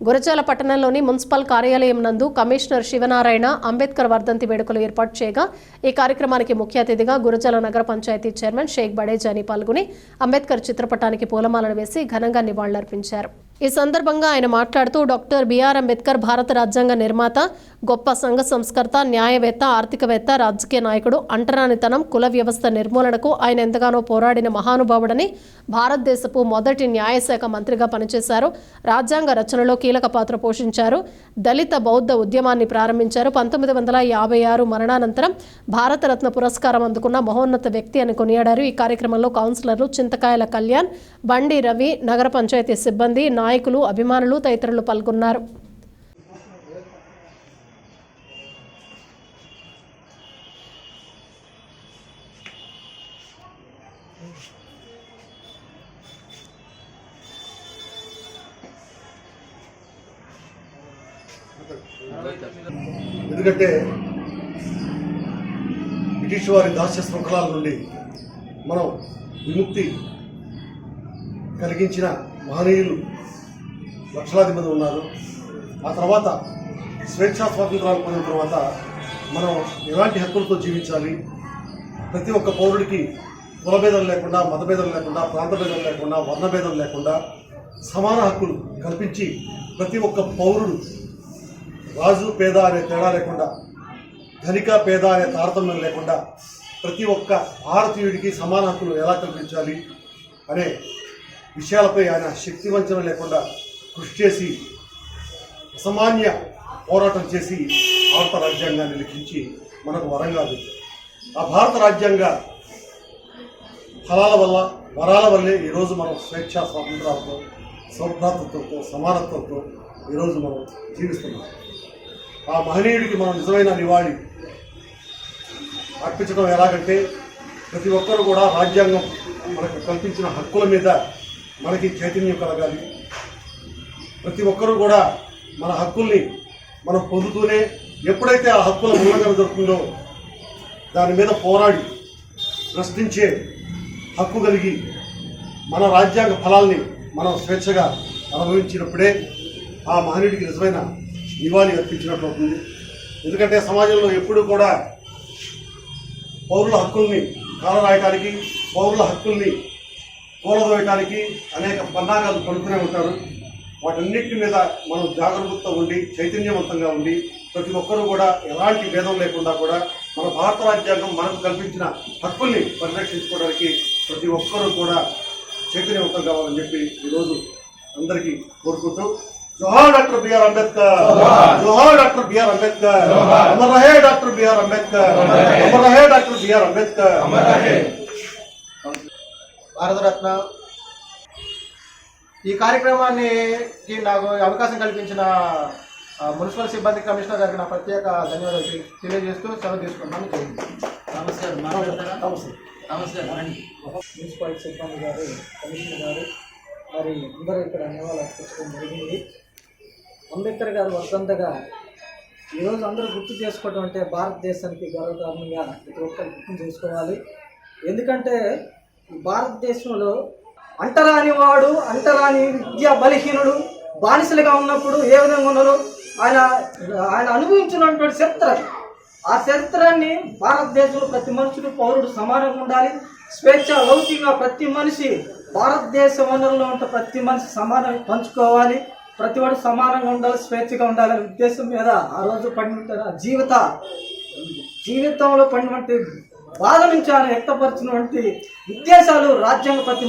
గురజాల పట్టణంలోని మున్సిపల్ కార్యాలయం నందు కమిషనర్ శివనారాయణ అంబేద్కర్ వర్ధంతి వేడుకలు ఏర్పాటు చేయగా ఈ కార్యక్రమానికి ముఖ్య అతిథిగా గురజాల నగర పంచాయతీ చైర్మన్ షేక్ బడేజాని పాల్గొని అంబేద్కర్ చిత్రపటానికి పూలమాలలు వేసి ఘనంగా నివాళులర్పించారు. ఈ సందర్భంగా ఆయన మాట్లాడుతూ డాక్టర్ బిఆర్ అంబేద్కర్ భారత రాజ్యాంగ నిర్మాత గొప్ప సంఘ సంస్కర్త న్యాయవేత్త ఆర్థికవేత్త రాజకీయ నాయకుడు అంటరానితనం కుల వ్యవస్థ నిర్మూలనకు ఆయన ఎంతగానో పోరాడిన మహానుభావుడని భారతదేశపు మొదటి న్యాయశాఖ మంత్రిగా పనిచేశారు. రాజ్యాంగ రచనలో కీలక పాత్ర పోషించారు. దళిత బౌద్ధ ఉద్యమాన్ని ప్రారంభించారు. పంతొమ్మిది వందల యాభై ఆరు మరణానంతరం భారతరత్న పురస్కారం అందుకున్న మహోన్నత వ్యక్తి అని కొనియాడారు. ఈ కార్యక్రమంలో కౌన్సిలర్లు చింతకాయల కళ్యాణ్ బండి రవి నగర పంచాయతీ సిబ్బంది నాయకులు అభిమానులు తదితరులు పాల్గొన్నారు. ఎందుకంటే బ్రిటిష్ వారి దాస్య శృంఖలాల నుండి మనం విముక్తి కలిగించిన మహనీయులు లక్షలాది మంది ఉన్నారు. ఆ తర్వాత స్వేచ్ఛా స్వాతంత్రాలు పొందిన తర్వాత మనం ఎలాంటి హక్కులతో జీవించాలి? ప్రతి ఒక్క పౌరుడికి కులభేదం లేకుండా మతభేదం లేకుండా ప్రాంతభేదం లేకుండా వర్ణభేదం లేకుండా సమాన హక్కులు కల్పించి ప్రతి ఒక్క పౌరుడు రాజు పేద అనే తేడా లేకుండా ధనిక పేద అనే తారతమ్యం లేకుండా ప్రతి ఒక్క భారతీయుడికి సమాన హక్కులు ఎలా కల్పించాలి? అనే విషయాలపై ఆయన శక్తి వంచన లేకుండా కృషి చేసి అసామాన్య పోరాటం చేసి భారత రాజ్యాంగాన్ని లిఖించి మనకు వరంగా ఉంది. ఆ భారత రాజ్యాంగ ఫలాల వల్ల వరాల వల్లే ఈరోజు మనం స్వేచ్ఛ స్వాతంత్రాలతో సౌభ్రాతృత్వంతో సమానత్వంతో ఈరోజు మనం జీవిస్తున్నాం ఆ మహనీయుడికి మనం నిజమైన నివాళి అర్పించడం ఎలాగంటే ప్రతి ఒక్కరు కూడా రాజ్యాంగం మనకు కల్పించిన హక్కుల మీద మనకి చైతన్యం కలగాలి. ప్రతి ఒక్కరూ కూడా మన హక్కుల్ని మనం పొందుతూనే ఎప్పుడైతే ఆ హక్కుల ఉల్లంఘన జరుగుతుందో దాని మీద పోరాడి ప్రశ్నించే హక్కు కలిగి మన రాజ్యాంగ ఫలాల్ని మనం స్వేచ్ఛగా అనుభవించినప్పుడే ఆ మహనీయుడికి నిజమైన నివాళి అర్పించినట్లు అవుతుంది. ఎందుకంటే సమాజంలో ఎప్పుడూ కూడా పౌరుల హక్కుల్ని కాలరాయటానికి పౌరుల హక్కుల్ని కూలదోయటానికి అనేక పన్నాగాలు పలుకునే ఉంటారు. వాటన్నిటి మీద మనం జాగరూకత ఉండి చైతన్యవంతంగా ఉండి ప్రతి ఒక్కరూ కూడా ఎలాంటి భేదం లేకుండా కూడా మన భారత రాజ్యాంగం మనకు కల్పించిన హక్కుల్ని పరిరక్షించుకోవడానికి ప్రతి ఒక్కరూ కూడా చైతన్యవంతం కావాలని చెప్పి ఈరోజు అందరికీ కోరుకుంటూ జోహార్ డాక్టర్ బిఆర్ అంబేద్కర్! జోహార్! Doctor B R Ambedkar! Amar రహే డాక్టర్ బిఆర్ అంబేద్కర్! అమర్ రహే! Doctor BR Ambedkar! భారతరత్న. ఈ కార్యక్రమాన్ని కి నాకు అవకాశం కల్పించిన మున్సిపల్ సిబ్బంది కమిషనర్ గారికి నా ప్రత్యేక ధన్యవాదాలు తెలి- తెలియజేస్తూ సెలవు తీసుకుంటాను. నమస్కారం. నమస్కారం. రండి. మున్సిపల్ సిబ్బంది గారు కమిషనర్ గారు మరి అందరూ ఇక్కడ నివాళులు అర్పించడం జరిగింది. అంబేద్కర్ గారు వర్ధంతగా ఈరోజు అందరూ గుర్తు చేసుకోవడం అంటే భారతదేశానికి గౌరవకారణంగా ప్రతి ఒక్కరు గుర్తు చేసుకోవాలి. ఎందుకంటే భారతదేశంలో అంటరాని వాడు అంటరాని విద్యా బలహీనుడు బానిసలుగా ఉన్నప్పుడు ఏ విధంగా ఉన్నారో ఆయన ఆయన అనుభవించినటువంటి చరిత్ర. ఆ చరిత్రాన్ని భారతదేశంలో ప్రతి మనుషుడు పౌరుడు సమానంగా ఉండాలి. స్వేచ్ఛ లౌకికంగా ప్రతి మనిషి భారతదేశ వనరులో ఉంటే ప్రతి మనిషి సమానంగా పంచుకోవాలి. ప్రతి వాడు సమానంగా ఉండాలి స్వేచ్ఛగా ఉండాలనే ఉద్దేశం మీద ఆ రోజు పడిన జీవిత జీవితంలో పడినటువంటి బాధ నుంచి ఆయన వ్యక్తపరిచినటువంటి ఉద్దేశాలు రాజ్యాంగ ప్రతి